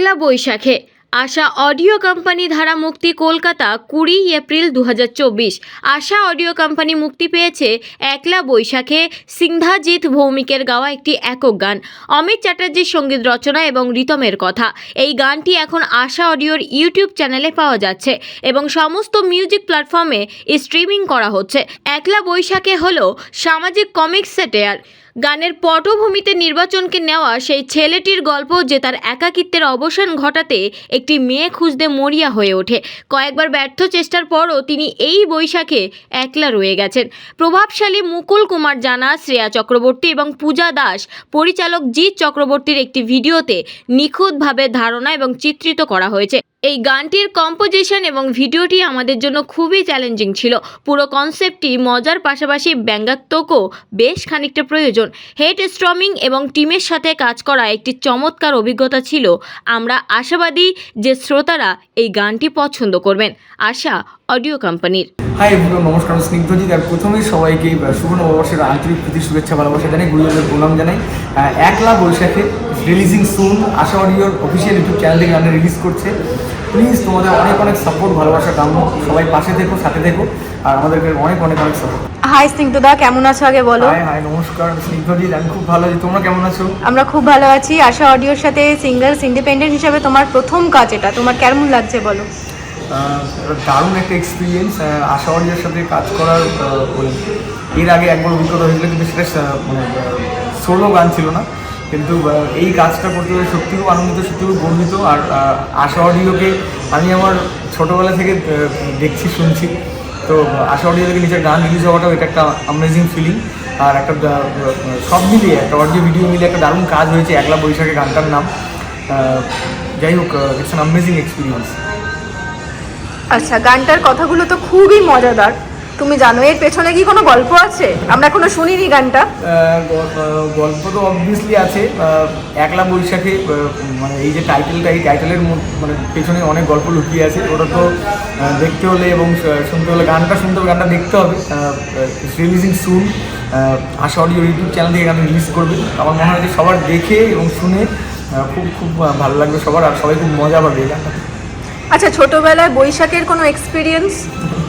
একলা বৈশাখে। আশা audio company ধারা মুক্তি কলকাতা কুড়ি এপ্রিল দু হাজার চব্বিশ। আশা অডিও কোম্পানি মুক্তি পেয়েছে একলা বৈশাখে সিংহাজিৎ ভৌমিকের গাওয়া একটি একক গান। অমিত চ্যাটার্জির সংগীত রচনা এবং রিতমের কথা। এই গানটি এখন আশা অডিওর ইউটিউব চ্যানেলে পাওয়া যাচ্ছে এবং সমস্ত মিউজিক প্ল্যাটফর্মে স্ট্রিমিং করা হচ্ছে। একলা বৈশাখে হলো সামাজিক কমিক্স সেটেয়ার গানের পটভূমিতে নির্বাচনকে নেওয়া সেই ছেলেটির গল্প যে তার একাকিত্বের অবসান ঘটাতে একটি মেয়ে খুঁজতে মরিয়া হয়ে ওঠে। কয়েকবার ব্যর্থ চেষ্টার পরও তিনি এই বৈশাখে একলা রয়ে গেছেন। প্রভাবশালী মুকুল কুমার জানা, শ্রেয়া চক্রবর্তী এবং পূজা দাস, পরিচালক জিৎ চক্রবর্তীর একটি ভিডিওতে নিখুঁতভাবে ধারণা এবং চিত্রিত করা হয়েছে। এই গানটির কম্পোজিশন এবং ভিডিওটি আমাদের জন্য খুবই চ্যালেঞ্জিং ছিল। পুরো কনসেপ্টটি মজার পাশাপাশি ব্যঙ্গাত্মকও বেশ খানিকটা প্রয়োজন। হেড স্ট্রমিং এবং টিমের সাথে কাজ করা একটি চমৎকার অভিজ্ঞতা ছিল। আমরা আশাবাদী যে শ্রোতারা এই গানটি পছন্দ করবেন। আশা অডিও কোম্পানির। হাই এভরিওয়ান নমস্কার স্নিগ্ধজিৎ। আর প্রথমেই সবাইকে শুভ নববর্ষের আন্তরিক প্রীতি শুভেচ্ছা ভালোবাসা জানাই গুরুজনদের প্রণাম জানাই। একলা বৈশাখে রিলিজিং সুন আশা অডিওর অফিসিয়াল ইউটিউব চ্যানেল থেকে গানটা রিলিজ করছে। প্লিজ তোমাদের অনেক অনেক সাপোর্ট ভালোবাসা কাম্য সবাই পাশে থেকো সাথে থেকো। আর আমাদেরকে অনেক অনেক অনেক সাপোর্ট হাই স্নিগ্ধদা কেমন আছো আগে বলো? হাই হাই নমস্কার স্নিগ্ধজিৎ। আমি খুব ভালো আছি। তোমরা কেমন আছো? আমরা খুব ভালো আছি। আশা অডিওর সাথে সিঙ্গেলস ইন্ডিপেন্ডেন্ট হিসাবে তোমার প্রথম কাজ এটা। তোমার কেমন লাগছে বলো? দারুণ একটা এক্সপিরিয়েন্স আশা অডিওর সাথে কাজ করার এর আগে একবার অভিজ্ঞতা হয়েছিল, কিন্তু সেটা মানে সোলো গান ছিল না। কিন্তু এই কাজটা করতে পেরে সত্যি খুব আনন্দিত সত্যি খুব গর্বিত। আর আশা অডিওকে আমি আমার ছোটোবেলা থেকে দেখছি, শুনছি। তো আশা অডিও থেকে নিজের গান রিলিজ হওয়াটাও এটা একটা অ্যামেজিং ফিলিং আর একটা সব মিলিয়ে, একটা অডিও ভিডিও মিলিয়ে একটা দারুণ কাজ হয়েছে, একলা বৈশাখে গানটার নাম। যাই হোক ইটস অ্যান অ্যামেজিং এক্সপিরিয়েন্স আচ্ছা গানটার কথাগুলো তো খুবই মজাদার। তুমি জানো, এর পেছনে কি কোনো গল্প আছে? আমরা এখনও শুনিনি গানটা। গল্প তো অবভিয়াসলি আছে। একলা বৈশাখে মানে এই যে টাইটেলটা এই টাইটেলের মানে পেছনে অনেক গল্প লুকিয়ে আছে। ওটা তো দেখতে হলে এবং শুনতে হলে, গানটা শুনতে হবে গানটা দেখতে হবে। Releasing soon Asha audio YouTube channel থেকে গান রিলিজ করবে। আমার মনে হয় যে সবার দেখে এবং শুনে খুব খুব ভালো লাগবে সবার। আর সবাই খুব মজা পাবে এই গানটা আচ্ছা ছোটবেলায় বৈশাখের কোনো এক্সপিরিয়েন্স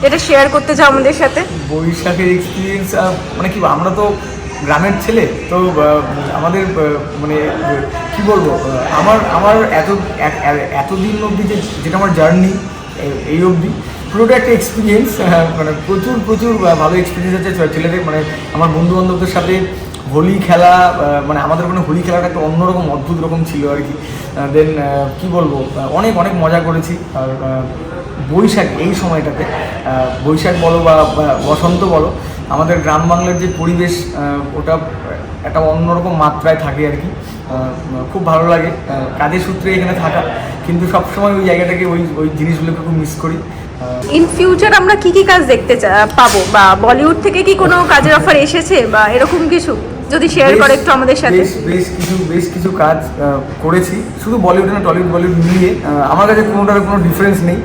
এটা শেয়ার করতে চাও আমাদের সাথে? বৈশাখের এক্সপিরিয়েন্স মানে কি, আমরা তো গ্রামের ছেলে, তো আমাদের মানে কি বলব আমার আমার এত এতদিন অবধি যে, যেটা আমার জার্নি এই অবধি, পুরোটা একটা এক্সপিরিয়েন্স মানে প্রচুর প্রচুর ভালো এক্সপিরিয়েন্স আছে ছেলেদের মানে আমার বন্ধু বান্ধবদের সাথে হোলি খেলা মানে আমাদের ওখানে হোলি খেলাটা একটা অন্যরকম, অদ্ভুত রকম ছিল আর কি। দেন কি বলব অনেক অনেক মজা করেছি। আর বৈশাখ এই সময়টাতে বৈশাখ বলো বা বসন্ত বলো, আমাদের গ্রাম বাংলার যে পরিবেশ ওটা একটা অন্যরকম মাত্রায় থাকে আর কি। খুব ভালো লাগে। কাজের সূত্রে এখানে থাকা। কিন্তু সবসময় ওই জায়গাটাকে, ওই ওই জিনিসগুলোকে খুব মিস করি। ইন ফিউচার আমরা কি কি কাজ দেখতে পাবো? বা বলিউড থেকে কি কোনো কাজের অফার এসেছে? বা এরকম কিছু? যদি শেয়ার করে একটু আমাদের সাথে। বেশ কিছু বেশ কিছু কাজ করেছি। শুধু বলিউড না টলিউড বলিউড মিলিয়ে আমার কাছে কোনোটার কোনো ডিফারেন্স নেই।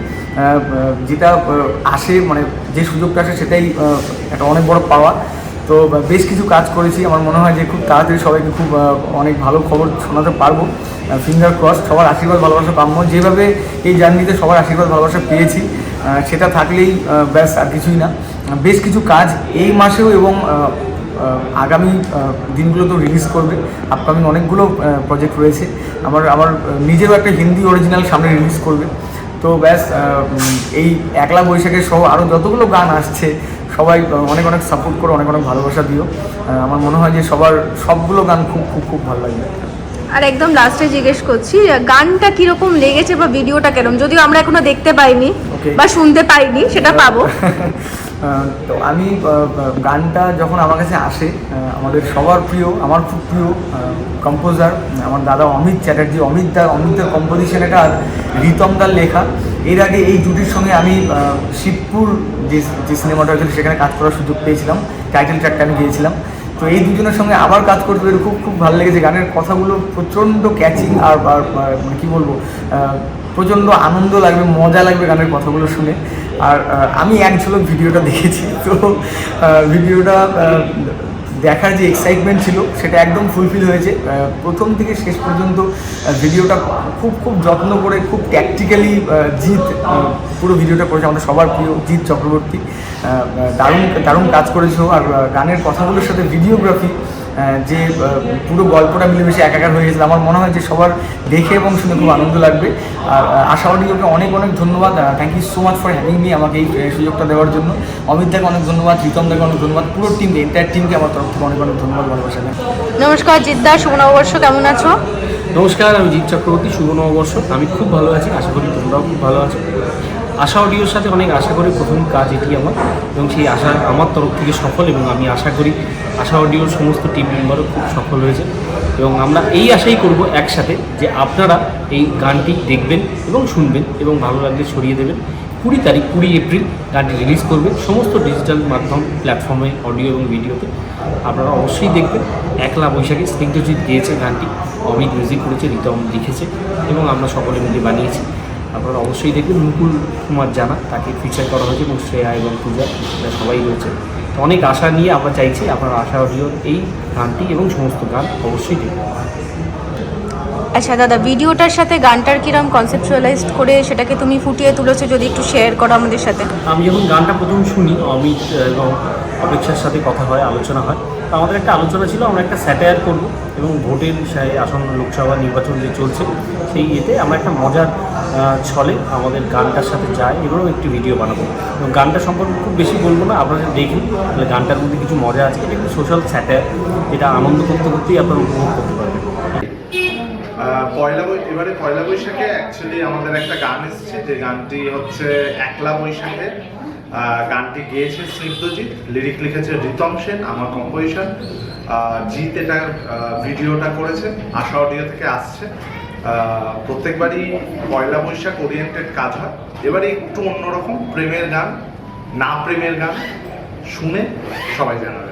যেটা আসে মানে যে সুযোগটা আসে সেটাই একটা অনেক বড় পাওয়া। তো বেশ কিছু কাজ করেছি। আমার মনে হয় যে খুব তাড়াতাড়ি সবাইকে খুব অনেক ভালো খবর শোনাতে পারব। ফিঙ্গার ক্রস সবার আশীর্বাদ ভালোবাসা কাম্য যেভাবে এই জার্নিতে সবার আশীর্বাদ ভালোবাসা পেয়েছি সেটা থাকলেই ব্যাস আর কিছুই না। বেশ কিছু কাজ এই মাসেও এবং আগামী আহ, দিনগুলোতেও রিলিজ করবে। আপকামিং অনেকগুলো প্রজেক্ট রয়েছে। আমার আমার নিজেরও একটা হিন্দি অরিজিনাল সামনে রিলিজ করবে। তো ব্যাস এই একলা বৈশাখের সহ আরও যতগুলো গান আসছে সবাই অনেক অনেক সাপোর্ট করো অনেক অনেক ভালোবাসা দিও। আমার মনে হয় যে সবার সবগুলো গান খুব খুব খুব ভালো লাগে। আর একদম লাস্টে জিজ্ঞেস করছি গানটা কীরকম লেগেছে বা ভিডিওটা কেরম যদিও আমরা এখনও দেখতে পাইনি বা শুনতে পাইনি সেটা পাবো। তো আমি গানটা যখন আমার কাছে আসে আমাদের সবার প্রিয়, আমার খুব প্রিয় কম্পোজার আমার দাদা অমিত চ্যাটার্জি, অমিত দা অমিত দার কম্পোজিশন এটা আর রিতম দার লেখা। এর আগে এই জুটির সঙ্গে আমি শিবপুর যে যে সিনেমাটা হয়েছিল, সেখানে কাজ করার সুযোগ পেয়েছিলাম। টাইটেল ট্র্যাকটা আমি গিয়েছিলাম। তো এই দুজনের সঙ্গে আবার কাজ করতে পেরে খুব খুব ভালো লেগেছে। গানের কথাগুলো প্রচণ্ড ক্যাচিং আর মানে কী বলব প্রচণ্ড আনন্দ লাগবে, মজা লাগবে গানের কথাগুলো শুনে। আর আমি এক ঝলক ভিডিওটা দেখেছি, তো ভিডিওটা দেখার যে এক্সাইটমেন্ট ছিল, সেটা একদম ফুলফিল হয়েছে। প্রথম থেকে শেষ পর্যন্ত ভিডিওটা খুব খুব যত্ন করে, খুব ট্যাকটিক্যালি জিৎ পুরো ভিডিওটা করেছে আমাদের সবার প্রিয় জিৎ চক্রবর্তী। দারুণ দারুণ কাজ করেছ আর গানের কথাগুলোর সাথে ভিডিওগ্রাফি যে পুরো গল্পটা মিলেমিশে একাকার হয়ে গেছিল আমার মনে হয় যে সবার দেখে এবং শুনে খুব আনন্দ লাগবে। আর আশা অডিওকে অনেক অনেক ধন্যবাদ। Thank you so much for having me আমাকে এই সুযোগটা দেওয়ার জন্য। অমিত দাকে অনেক ধন্যবাদ রিতম দাকে অনেক ধন্যবাদ পুরো টিমকে এন্টায়ার টিমকে আমার তরফ থেকে অনেক অনেক ধন্যবাদ ভালোবাসা। নমস্কার জিদ্দা শুভ নববর্ষ কেমন আছো? নমস্কার আমি জিৎ চক্রবর্তী শুভ নববর্ষ। আমি খুব ভালো আছি আশা করি তোমরাও খুব ভালো আছো। আশা অডিওর সাথে অনেক আশা করি প্রথম কাজ এটি আমার। এবং সেই আশা আমার তরফ থেকে সফল এবং আমি আশা করি আশা অডিওর সমস্ত টিম মেম্বারও খুব সফল হয়েছে। এবং আমরা এই আশাই করব একসাথে যে আপনারা এই গানটি দেখবেন এবং শুনবেন এবং ভালো লাগলে ছড়িয়ে দেবেন। কুড়ি তারিখ, কুড়ি এপ্রিল গানটি রিলিজ করবে সমস্ত ডিজিটাল মাধ্যম প্ল্যাটফর্মে অডিও এবং ভিডিওতে আপনারা অবশ্যই দেখবেন, একলা বৈশাখে স্নিগ্ধজিৎ গিয়েছে গানটি, অমিত মিউজিক করেছে, রিতম লিখেছে এবং আমরা সকলে মিলে বানিয়েছি। আপনারা অবশ্যই দেখবেন মুকুল কুমার জানা তাকে ফিচার করা হয়েছে এবং শ্রেয়া এবং পূজা এরা সবাই রয়েছে। তো অনেক আশা নিয়ে আমরা চাইছি আপনারা আশা অডিও এই গানটি এবং সমস্ত গান অবশ্যই দেখবেন। আচ্ছা দাদা ভিডিওটার সাথে গানটার কিরম কনসেপচুয়ালাইজড করে সেটাকে তুমি ফুটিয়ে তুলেছো যদি একটু শেয়ার করো আমাদের সাথে। আমি যখন গানটা প্রথম শুনি অমিত এবং অপেক্ষার সাথে কথা হয় আলোচনা হয়। তো আমাদের একটা আলোচনা ছিল আমরা একটা স্যাটায়ার করব এবং ভোটের সেই আসন্ন লোকসভা নির্বাচন যে চলছে সেই ইয়েতে আমরা একটা মজার ছলে আমাদের গানটার সাথে যায় এবারেও একটি ভিডিও বানাবো। এবং গানটা সম্পর্কে খুব বেশি বলব না আপনারা দেখুন তাহলে গানটার মধ্যে কিছু মজা আছে। এটা একটু সোশ্যাল স্যাটায়ার যেটা আনন্দ করতে করতেই আপনারা উপভোগ করতে পারবেন। পয়লা এবারে পয়লা বৈশাখে অ্যাকচুয়ালি আমাদের একটা গান এসেছে যে গানটি হচ্ছে একলা বৈশাখে। আহ, গানটি গেয়েছে সিদ্ধজিৎ লিরিক লিখেছে রিতম সেন, আমার কম্পোজিশন জিৎ এটা ভিডিওটা করেছে, আশা অডিও থেকে আসছে। প্রত্যেকবারই পয়লা বৈশাখ ওরিয়েন্টেড কাজ হয়। এবারে একটু অন্যরকম, প্রেমের গান, না প্রেমের গান শুনে সবাই জানাবেন